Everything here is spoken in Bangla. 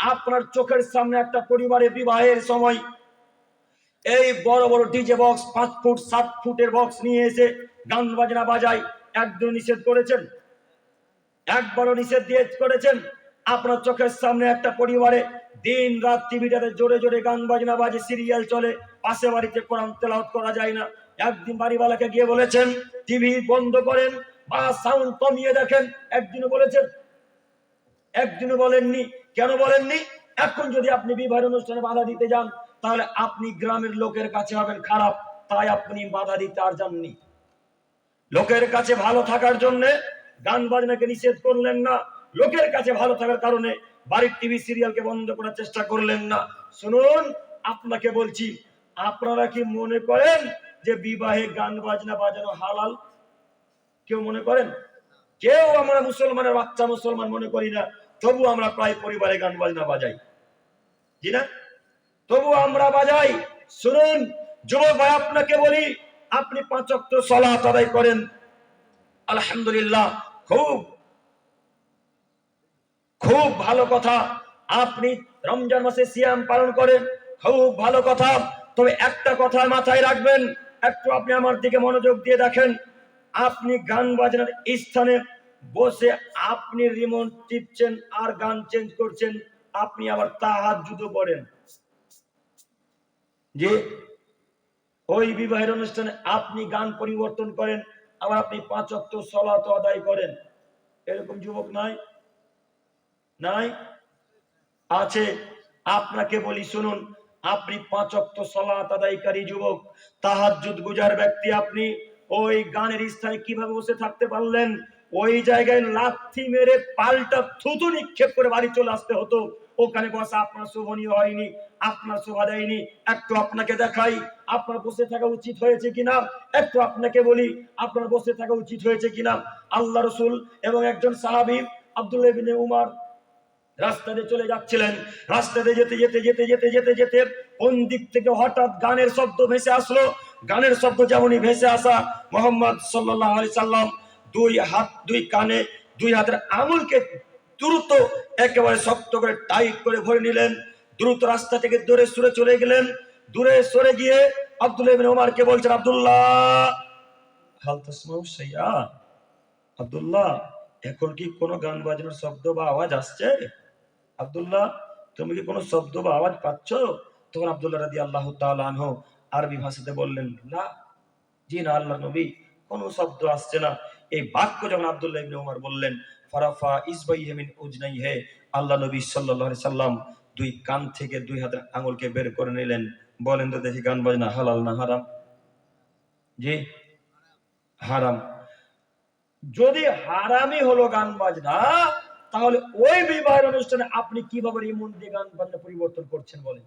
আপনার চোখের সামনে একটা পরিবারে বিবাহের সময় এই বড় বড় ডিজে বক্স পাঁচ ফুট, সাত ফুটের বক্স নিয়ে এসে গান বাজনা বাজায়। একদম নিষেধ করেছেন, একবারও নিষেধ দিয়ে করেছেন। আপনার চোখের সামনে একটা পরিবারে দিন রাত টিভিটাতে জোরে জোরে গান বাজনা বাজে, সিরিয়াল চলে, পাশে বাড়িতে কোরআন তেলাওয়াত করা যায় না। একদিন বাড়িওয়ালাকে গিয়ে বলেছেন, টিভি বন্ধ করেন বা সাউন্ড কমিয়ে দেখেন। একদিনও বলেছেন, একদিনও বলেননি। কেন বলেননি? এখন যদি আপনি বিবাহের অনুষ্ঠানে বাধা দিতে যান, তাহলে আপনি গ্রামের লোকের কাছে হবেন খারাপ। তাই আপনি বাধা দিতে আর যাননি। লোকের কাছে ভালো থাকার জন্য গান বাজনাকে নিষেধ করলেন না। লোকের কাছে ভালো থাকার কারণে বাড়ির টিভি সিরিয়ালকে বন্ধ করার চেষ্টা করলেন না। শুনুন, আপনাকে বলছি, আপনারা কি মনে করেন যে বিবাহে গান বাজনা বাজানো হালাল? কেউ মনে করেন? কেউ আমরা মুসলমানের বাচ্চা মুসলমান মনে করি না। তবু আমরা প্রায় পরিবারে গান বাজনা বাজাই। জি না? তবু আমরা বাজাই। শুনুন, যুবক ভাই, আপনাকে বলি, আপনি পাঁচ অক্ট সলাত আদায় করেন। আলহামদুলিল্লাহ, খুব। খুব ভালো কথা। আপনি রমজান মাসে সিয়াম পালন করেন, খুব ভালো কথা। তবে একটা কথা মাথায় রাখবেন, একটু আপনি আমার দিকে মনোযোগ দিয়ে দেখেন। আপনি গান বাজনার স্থানে বসে আপনি রিমোট টিপছেন আর গান চেঞ্জ করছেন, আপনি আবার তাহার জুতো পড়েন। যে ওই বিবাহের অনুষ্ঠানে আপনি গান পরিবর্তন করেন, আবার আপনি পাঁচ অক্ট সলাত আদায় করেন। এরকম যুবক নাই? নাই? আছে। আপনাকে বলি, শুনুন, আপনি পাঁচ অক্ট সলাত আদায়কারী যুবক, তাহাজ্জুদ গুজার ব্যক্তি আপনি, ওই গানের স্থানে কীভাবে বসে থাকতে পারলেন? ওই জায়গায় লাথি মেরে পাল্টা থুতু নিক্ষেপ করে বাড়ি চলে আসতে হতো। ওখানে বসা আপনার শোভনীয় হয়নি, আপনার শোভা দেয়নি। একটু আপনাকে দেখাই, আপনার বসে থাকা উচিত হয়েছে কিনা? একটু আপনাকে বলি, আপনার বসে থাকা উচিত হয়েছে কিনা? আল্লাহ রসুল এবং একজন সাহাবি আব্দুল্লাহ বিন উমার রাস্তাতে চলে যাচ্ছিলেন। রাস্তাতে যেতে যেতে যেতে যেতে যেতে যেতে কোন দিক থেকে হঠাৎ গানের শব্দ ভেসে আসলো? গানের শব্দ যেমনই ভেসে আসা, মোহাম্মদ সাল্লাহ আলি সাল্লাম দুই হাত, দুই কানে, দুই হাতের আঙুলকে দ্রুত একেবারে শক্ত করে টাইট করে ভরে নিলেন। দ্রুত রাস্তা থেকে দূরে সরে চলে গেলেন। দূরে সরে গিয়ে আব্দুল্লাহ ইবনে ওমরকে বলছেন, আব্দুল্লাহ, হাল তাসমাউ আব্দুল্লাহ, এখন কি কোনো গান বাজনার শব্দ বা আওয়াজ আসছে? আব্দুল্লাহ, তুমি কি কোনো শব্দ বা আওয়াজ পাচ্ছ? তখন আব্দুল্লাহ রাদি আল্লাহ তাআলাহ আরবি ভাষাতে বললেন, না, জি না আল্লাহ নবী, কোনো শব্দ আসছে না। এই বাক্য যখন আব্দুল্লাহ ইবনে ওমর বললেন, ফারাফা ইসবাইহি মিন উজনাইহি আল্লাহ নবী সাল্লাল্লাহু সাল্লাম দুই কান থেকে দুই হাতের আঙুলকে বের করে নিলেন। বলেন তো দেখি গান বাজনা হালাল না হারাম? জি? হারাম। যদি হারামই হলো গান বাজনা, তাহলে ওই বিবাহের অনুষ্ঠানে আপনি কীভাবে রিমন দিয়ে গান বাজনা পরিবর্তন করছেন বলেন?